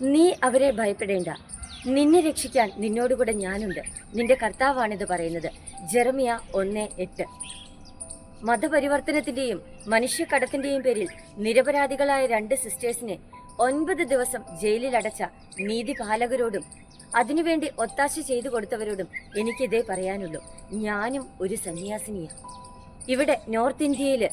നീ അവരെ ഭയപ്പെടേണ്ട. നിന്നെ രക്ഷിക്കാൻ നിന്നോടുകൂടെ ഞാനുണ്ട്. നിന്റെ കർത്താവാണിത് പറയുന്നത് ജെറമിയ ഒന്ന് എട്ട്. മതപരിവർത്തനത്തിന്റെയും മനുഷ്യക്കടത്തിന്റെയും പേരിൽ നിരപരാധികളായ രണ്ട് സിസ്റ്റേഴ്സിനെ ഒൻപത് ദിവസം ജയിലിൽ അടച്ച നീതിപാലകരോടും അതിനുവേണ്ടി ഒത്താശ ചെയ്തു കൊടുത്തവരോടും എനിക്കിതേ പറയാനുള്ളൂ. ഞാനും ഒരു സന്യാസിനിയാണ്. ഇവിടെ നോർത്ത് ഇന്ത്യയിൽ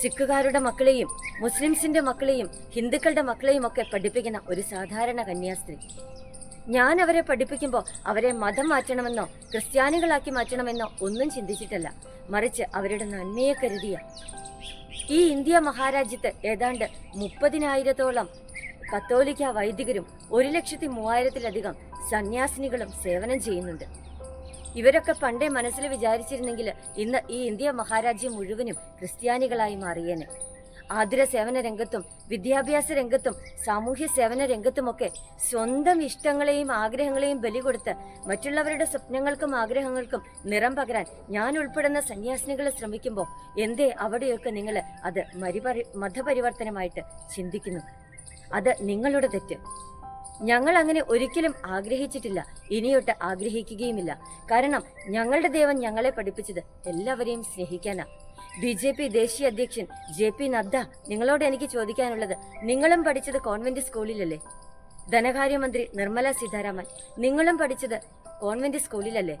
സിഖുകാരുടെ മക്കളെയും മുസ്ലിംസിന്റെ മക്കളെയും ഹിന്ദുക്കളുടെ മക്കളെയും ഒക്കെ പഠിപ്പിക്കുന്ന ഒരു സാധാരണ കന്യാസ്ത്രീ. ഞാൻ അവരെ പഠിപ്പിക്കുമ്പോൾ അവരെ മതം മാറ്റണമെന്നോ ക്രിസ്ത്യാനികളാക്കി മാറ്റണമെന്നോ ഒന്നും ചിന്തിച്ചിട്ടല്ല. മറിച്ച് അവരുടെ നന്മയെ കരുതിയ. ഈ ഇന്ത്യ മഹാരാജ്യത്ത് ഏതാണ്ട് മുപ്പതിനായിരത്തോളം കത്തോലിക്ക വൈദികരും ഒരു ലക്ഷത്തി മൂവായിരത്തിലധികം സന്യാസിനികളും സേവനം ചെയ്യുന്നുണ്ട്. ഇവരൊക്കെ പണ്ടേ മനസ്സിൽ വിചാരിച്ചിരുന്നെങ്കിൽ ഇന്ന് ഈ ഇന്ത്യ മഹാരാജ്യം മുഴുവനും ക്രിസ്ത്യാനികളായി മാറിയേനെ. ആതുര സേവന രംഗത്തും വിദ്യാഭ്യാസ രംഗത്തും സാമൂഹ്യ സേവന രംഗത്തുമൊക്കെ സ്വന്തം ഇഷ്ടങ്ങളെയും ആഗ്രഹങ്ങളെയും ബലി കൊടുത്ത് മറ്റുള്ളവരുടെ സ്വപ്നങ്ങൾക്കും ആഗ്രഹങ്ങൾക്കും നിറം പകരാൻ ഞാൻ ഉൾപ്പെടുന്ന സന്യാസിനികൾ ശ്രമിക്കുമ്പോൾ എന്തേ അവിടെയൊക്കെ നിങ്ങൾ അത് മരിപരി മതപരിവർത്തനമായിട്ട് ചിന്തിക്കുന്നു? അത് നിങ്ങളുടെ തെറ്റ്. ഞങ്ങൾ അങ്ങനെ ഒരിക്കലും ആഗ്രഹിച്ചിട്ടില്ല. ഇനിയൊട്ട് ആഗ്രഹിക്കുകയുമില്ല. കാരണം ഞങ്ങളുടെ ദൈവം ഞങ്ങളെ പഠിപ്പിച്ചത് എല്ലാവരെയും സ്നേഹിക്കാനാ. ബി ജെ പി ദേശീയ അധ്യക്ഷൻ ജെ പി നദ്ദ നിങ്ങളോട് എനിക്ക് ചോദിക്കാനുള്ളത് നിങ്ങളും പഠിച്ചത് കോൺവെന്റ് സ്കൂളിലല്ലേ? ധനകാര്യമന്ത്രി നിർമ്മല സീതാരാമൻ നിങ്ങളും പഠിച്ചത് കോൺവെന്റ് സ്കൂളിലല്ലേ?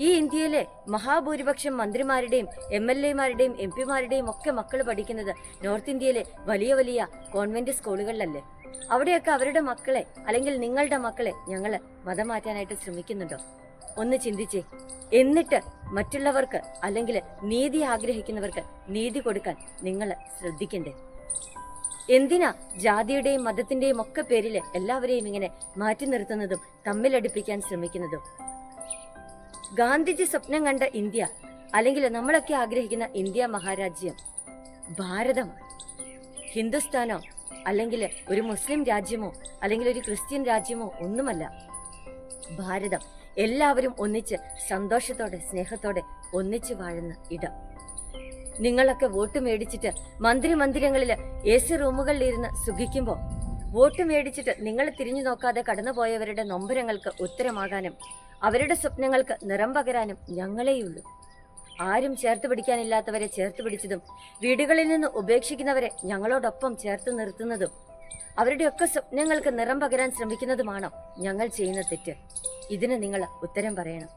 ഈ ഇന്ത്യയിലെ മഹാഭൂരിപക്ഷം മന്ത്രിമാരുടെയും എം എൽ എമാരുടെയും എം പിമാരുടെയും ഒക്കെ മക്കൾ പഠിക്കുന്നത് നോർത്ത് ഇന്ത്യയിലെ വലിയ വലിയ കോൺവെന്റ് സ്കൂളുകളിലല്ലേ? അവിടെയൊക്കെ അവരുടെ മക്കളെ അല്ലെങ്കിൽ നിങ്ങളുടെ മക്കളെ ഞങ്ങൾ മതം മാറ്റാനായിട്ട് ശ്രമിക്കുന്നുണ്ടോ? ഒന്ന് ചിന്തിച്ചേ. എന്നിട്ട് മറ്റുള്ളവർക്ക് അല്ലെങ്കിൽ നീതി ആഗ്രഹിക്കുന്നവർക്ക് നീതി കൊടുക്കാൻ നിങ്ങൾ ശ്രദ്ധിക്കണ്ടേ. എന്തിനാ ജാതിയുടെയും മതത്തിന്റെയും ഒക്കെ പേരിൽ എല്ലാവരെയും ഇങ്ങനെ മാറ്റി നിർത്തുന്നതും തമ്മിലടുപ്പിക്കാൻ ശ്രമിക്കുന്നതും? ഗാന്ധിജി സ്വപ്നം കണ്ട ഇന്ത്യ അല്ലെങ്കിൽ നമ്മളൊക്കെ ആഗ്രഹിക്കുന്ന ഇന്ത്യ മഹാരാജ്യം ഭാരതം ഹിന്ദുസ്ഥാനോ അല്ലെങ്കിൽ ഒരു മുസ്ലിം രാജ്യമോ അല്ലെങ്കിൽ ഒരു ക്രിസ്ത്യൻ രാജ്യമോ ഒന്നുമല്ല. ഭാരതം എല്ലാവരും ഒന്നിച്ച് സന്തോഷത്തോടെ സ്നേഹത്തോടെ ഒന്നിച്ച് വാഴുന്ന ഇടം. നിങ്ങളൊക്കെ വോട്ട് മേടിച്ചിട്ട് മന്ത്രി മന്ദിരങ്ങളിൽ എ സി റൂമുകളിലിരുന്ന് സുഖിക്കുമ്പോൾ വോട്ട് മേടിച്ചിട്ട് നിങ്ങൾ തിരിഞ്ഞു നോക്കാതെ കടന്നുപോയവരുടെ നൊമ്പരങ്ങൾക്ക് ഉത്തരമാകാനും അവരുടെ സ്വപ്നങ്ങൾക്ക് നിറം പകരാനും ഞങ്ങളെയുള്ളൂ. ആരും ചേർത്ത് പിടിക്കാനില്ലാത്തവരെ ചേർത്ത് പിടിച്ചതും വീടുകളിൽ നിന്ന് ഉപേക്ഷിക്കുന്നവരെ ഞങ്ങളോടൊപ്പം ചേർത്ത് നിർത്തുന്നതും അവരുടെയൊക്കെ സ്വപ്നങ്ങൾക്ക് നിറം പകരാൻ ശ്രമിക്കുന്നതുമാണ് ഞങ്ങൾ ചെയ്യുന്ന തെറ്റ്? ഇതിന് നിങ്ങൾ ഉത്തരം പറയണം.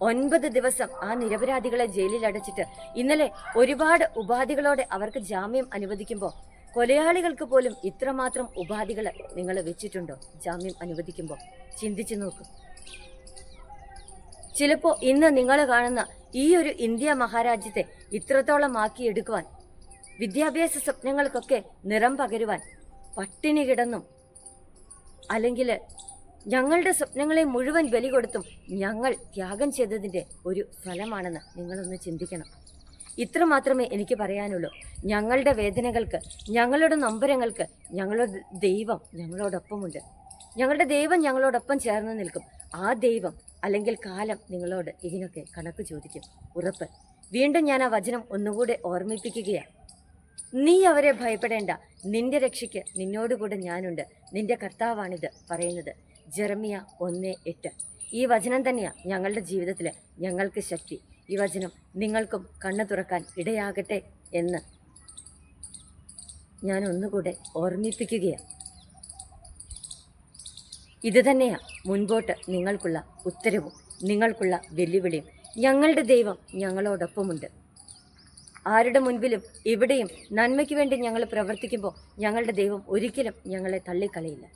ഒൻപത് ദിവസം ആ നിരപരാധികളെ ജയിലിൽ അടച്ചിട്ട് ഇന്നലെ ഒരുപാട് ഉപാധികളോടെ അവർക്ക് ജാമ്യം അനുവദിക്കുമ്പോൾ കൊലയാളികൾക്ക് പോലും ഇത്രമാത്രം ഉപാധികൾ നിങ്ങൾ വെച്ചിട്ടുണ്ടോ ജാമ്യം അനുവദിക്കുമ്പോൾ ചിന്തിച്ചു നോക്കും. ചിലപ്പോൾ ഇന്ന് നിങ്ങൾ കാണുന്ന ഈ ഒരു ഇന്ത്യ മഹാരാജ്യത്തെ ഇത്രത്തോളം ആക്കിയെടുക്കുവാൻ വിദ്യാഭ്യാസ സ്വപ്നങ്ങൾക്കൊക്കെ നിറം പകരുവാൻ പട്ടിണി കിടന്നും അല്ലെങ്കിൽ ഞങ്ങളുടെ സ്വപ്നങ്ങളെ മുഴുവൻ ബലി കൊടുത്തും ഞങ്ങൾ ത്യാഗം ചെയ്തതിന്റെ ഒരു ഫലമാണെന്ന് നിങ്ങളൊന്ന് ചിന്തിക്കണം. ഇത്ര മാത്രമേ എനിക്ക് പറയാനുള്ളൂ. ഞങ്ങളുടെ വേദനകൾക്ക് ഞങ്ങളുടെ നൊമ്പരങ്ങൾക്ക് ഞങ്ങളുടെ ദൈവം ഞങ്ങളോടൊപ്പമുണ്ട്. ഞങ്ങളുടെ ദൈവം ഞങ്ങളോടൊപ്പം ചേർന്ന് നിൽക്കും. ആ ദൈവം അല്ലെങ്കിൽ കാലം നിങ്ങളോട് ഇതിനൊക്കെ കണക്ക് ചോദിക്കും. ഉറപ്പ്. വീണ്ടും ഞാൻ ആ വചനം ഒന്നുകൂടെ ഓർമ്മിപ്പിക്കുകയാണ്. നീ അവരെ ഭയപ്പെടേണ്ട. നിന്റെ രക്ഷയ്ക്ക് നിന്നോടുകൂടെ ഞാനുണ്ട്. നിന്റെ കർത്താവാണിത് പറയുന്നത്. ജെറമിയ ഒന്ന് എട്ട്. ഈ വചനം തന്നെയാണ് ഞങ്ങളുടെ ജീവിതത്തിൽ ഞങ്ങൾക്ക് ശക്തി. ഈ വചനം നിങ്ങൾക്കും കണ്ണു തുറക്കാൻ ഇടയാകട്ടെ എന്ന് ഞാൻ ഒന്നുകൂടെ ഓർമ്മിപ്പിക്കുകയാണ്. ഇത് തന്നെയാണ് മുൻപോട്ട് നിങ്ങൾക്കുള്ള ഉത്തരവും നിങ്ങൾക്കുള്ള വെല്ലുവിളിയും ഞങ്ങളുടെ ദൈവം ഞങ്ങളോടൊപ്പമുണ്ട്. ആരുടെ മുൻപിലും എവിടെയും നന്മയ്ക്ക് വേണ്ടി ഞങ്ങൾ പ്രവർത്തിക്കുമ്പോൾ ഞങ്ങളുടെ ദൈവം ഒരിക്കലും ഞങ്ങളെ തള്ളിക്കളയില്ല.